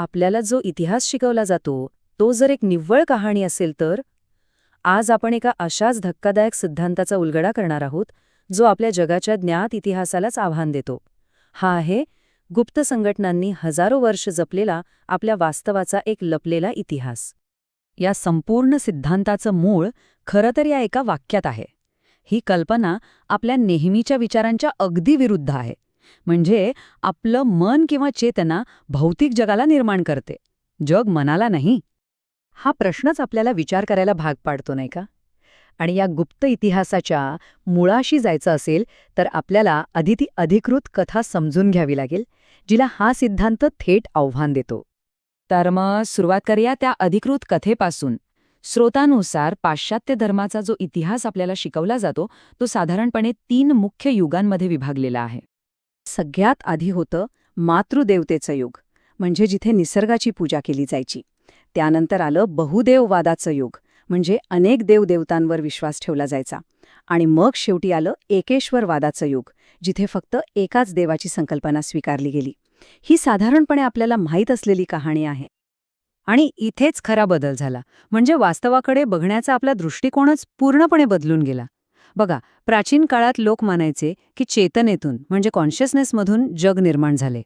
आपल्याला जो इतिहास शिकवला जातो तो जर एक निव्वळ कहाणी असेल तर आज आपण एका अशाच धक्कादायक सिद्धांताचा उलगडा करणार आहोत जो आपल्या जगाच्या ज्ञात इतिहासालाच आव्हान देतो. हा आहे गुप्त संघटनांनी हजारो वर्ष जपलेला आपल्या वास्तवाचा एक लपलेला इतिहास. या संपूर्ण सिद्धांताचं मूळ खरं तर या एका वाक्यात आहे. ही कल्पना आपल्या नेहमीच्या विचारांच्या अगदी विरुद्ध आहे. म्हणजे आपलं मन किंवा चेतना भौतिक जगाला निर्माण करते. जग मनाला नाही. हा प्रश्नच आपल्याला विचार करायला भाग पाडतो नाही का? आणि या गुप्त इतिहासाच्या मुळाशी जायचं असेल तर आपल्याला आधी ती अधिकृत कथा समजून घ्यावी लागेल जिला हा सिद्धांत थेट आव्हान देतो. तर मग सुरुवात करूया त्या अधिकृत कथेपासून. स्रोतानुसार पाश्चात्य धर्माचा जो इतिहास आपल्याला शिकवला जातो तो साधारणपणे तीन मुख्य युगांमध्ये विभागलेला आहे. सगळ्यात आधी होतं मातृदेवतेचं युग म्हणजे जिथे निसर्गाची पूजा केली जायची. त्यानंतर आलं बहुदेववादाचं युग म्हणजे अनेक देवदेवतांवर विश्वास ठेवला जायचा. आणि मग शेवटी आलं एकेश्वरवादाचं युग जिथे फक्त एकाच देवाची संकल्पना स्वीकारली गेली. ही साधारणपणे आपल्याला माहीत असलेली कहाणी आहे. आणि इथेच खरा बदल झाला म्हणजे वास्तवाकडे बघण्याचा आपला दृष्टिकोनच पूर्णपणे बदलून गेला. बघा प्राचीन काळात लोक मानायचे की चेतनेतून म्हणजे कॉन्शियसनेसमधून जग निर्माण झाले.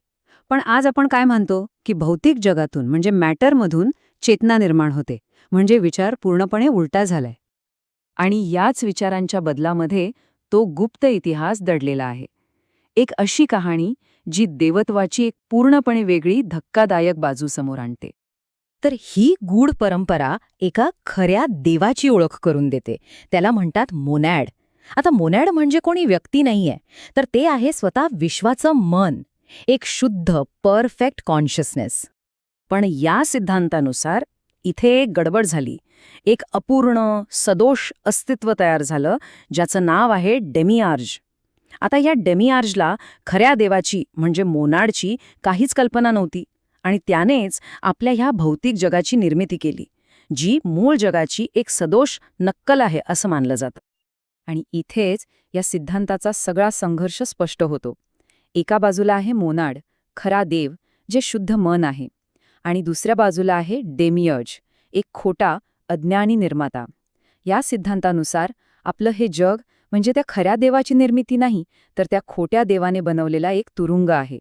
पण आज आपण काय म्हणतो? की भौतिक जगातून म्हणजे मॅटरमधून चेतना निर्माण होते म्हणजे विचार पूर्णपणे उलटा झालाय. आणि याच विचारांच्या बदलामध्ये तो गुप्त इतिहास दडलेला आहे. एक अशी कहाणी जी देवत्वाची एक पूर्णपणे वेगळी धक्कादायक बाजू समोर आणते. तर ही गूढ परंपरा एका खऱ्या देवाची ओळख करून देते. त्याला म्हणतात मोनॅड. आता मोनॅड म्हणजे कोणी व्यक्ती नाहीये. तर ते आहे स्वतः विश्वाचं मन एक शुद्ध परफेक्ट कॉन्शियसनेस. पण या सिद्धांतानुसार इथे एक गडबड झाली. एक अपूर्ण सदोष अस्तित्व तयार झालं ज्याचं नाव आहे डेमिआर्ज. आता या डेमिआर्जला खऱ्या देवाची म्हणजे मोनाडची काहीच कल्पना नव्हती. आणि त्यानेच आपल्या ह्या भौतिक जगाची निर्मिती केली जी मूळ जगाची एक सदोष नक्कल आहे असं मानलं जातं. आणि इथेच या सिद्धांताचा सगळा संघर्ष स्पष्ट होतो. एका बाजूला आहे मोनाड खरा देव जे शुद्ध मन आहे आणि दुसऱ्या बाजूला आहे डेमियज एक खोटा अज्ञानी निर्माता. या सिद्धांतानुसार आपलं हे जग म्हणजे त्या खऱ्या देवाची निर्मिती नाही तर त्या खोट्या देवाने बनवलेला एक तुरुंग आहे.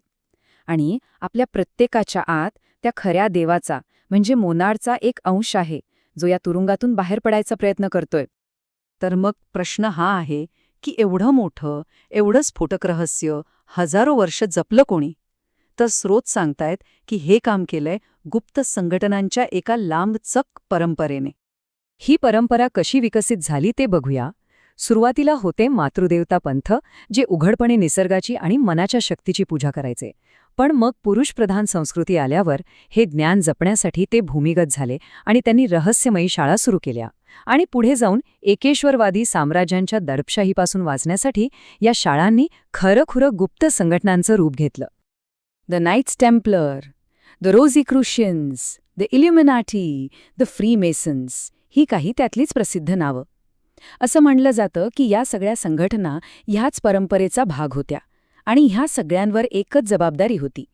आणि आपल्या प्रत्येकाच्या आत त्या खऱ्या देवाचा म्हणजे मोनाडचा एक अंश आहे जो या तुरुंगातून बाहेर पडायचा प्रयत्न करतोय. तर मग प्रश्न हा आहे की एवढं मोठं एवढं स्फोटक रहस्य हजारो वर्ष जपलं कोणी? तर स्रोत सांगतायत की हे काम केलंय गुप्त संघटनांच्या एका लांबचक परंपरेने. ही परंपरा कशी विकसित झाली ते बघूया. सुरुवातीला होते मातृदेवता पंथ जे उघडपणे निसर्गाची आणि मनाच्या शक्तीची पूजा करायचे. पण मग पुरुषप्रधान संस्कृती आल्यावर हे ज्ञान जपण्यासाठी ते भूमिगत झाले आणि त्यांनी रहस्यमयी शाळा सुरू केल्या. आणि पुढे जाऊन एकेश्वरवादी साम्राज्यांच्या दडपशाहीपासून वाचण्यासाठी या शाळांनी खरंखुरं गुप्त संघटनांचं रूप घेतलं. The Knights Templar the Rosicrucians the Illuminati the Freemasons ही काही त्यातलीच प्रसिद्ध नावं. असं म्हणलं जातं की या सगळ्या संघटना ह्याच परंपरेचा भाग होत्या. आणि ह्या सगळ्यांवर एकच जबाबदारी होती.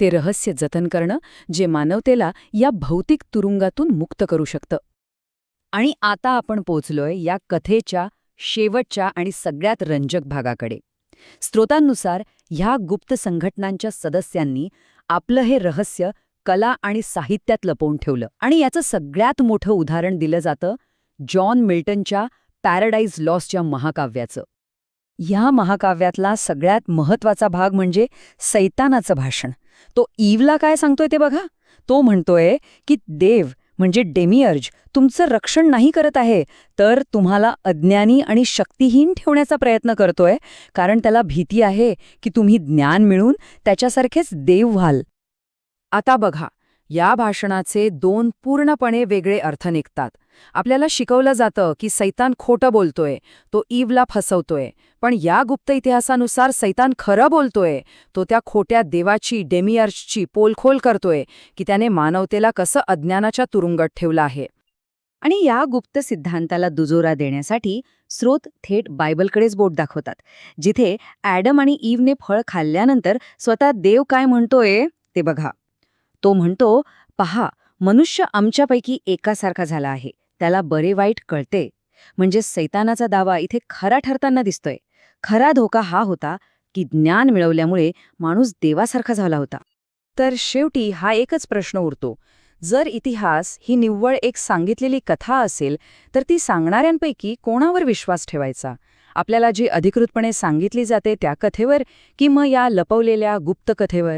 ते रहस्य जतन करणं जे मानवतेला या भौतिक तुरुंगातून मुक्त करू शकतं. आणि आता आपण पोचलोय या कथेच्या शेवटच्या आणि सगळ्यात रंजक भागाकडे. स्रोतांनुसार ह्या गुप्त संघटनांच्या सदस्यांनी आपलं हे रहस्य कला आणि साहित्यात लपवून ठेवलं. आणि याचं सगळ्यात मोठं उदाहरण दिलं जातं जॉन मिल्टनच्या पॅराडाईज लॉसच्या महाकाव्याचं. ह्या महाकाव्यातला सगळ्यात महत्त्वाचा भाग म्हणजे सैतानाचं भाषण. तो ईवला काय सांगतोय ते बघा? तो म्हणतोय की देव म्हणजे डेमियर्ज तुमचं रक्षण नाही करत आहे तर तुम्हाला अज्ञानी आणि शक्तिहीन ठेवण्याचा प्रयत्न करतोय कारण त्याला भीती आहे की तुम्ही ज्ञान मिळून त्याच्यासारखेच देव व्हाल. आता बघा या भाषणाचे दोन पूर्णपणे वेगळे अर्थ निघतात. आपल्याला शिकवलं जातं की सैतान खोटं बोलतोय तो ईवला फसवतोय. पण या गुप्त इतिहासानुसार सैतान खरं बोलतोय तो त्या खोट्या देवाची डेमियर्सची पोलखोल करतोय की त्याने मानवतेला कसं अज्ञानाच्या तुरुंगात ठेवलं आहे. आणि या गुप्त सिद्धांताला दुजोरा देण्यासाठी स्रोत थेट बायबलकडेच बोट दाखवतात. जिथे ॲडम आणि ईवने फळ खाल्ल्यानंतर स्वतः देव काय म्हणतोय ते बघा. तो म्हणतो पहा मनुष्य आमच्यापैकी एकासारखा झाला आहे. त्याला बरे वाईट कळते. म्हणजे सैतानाचा दावा इथे खरा ठरताना दिसतोय. खरा धोका हा होता की ज्ञान मिळवल्यामुळे माणूस देवासारखा झाला होता. तर शेवटी हा एकच प्रश्न उरतो. जर इतिहास ही निव्वळ एक सांगितलेली कथा असेल तर ती सांगणाऱ्यांपैकी कोणावर विश्वास ठेवायचा? आपल्याला जी अधिकृतपणे सांगितली जाते त्या कथेवर की मग या लपवलेल्या गुप्त कथेवर?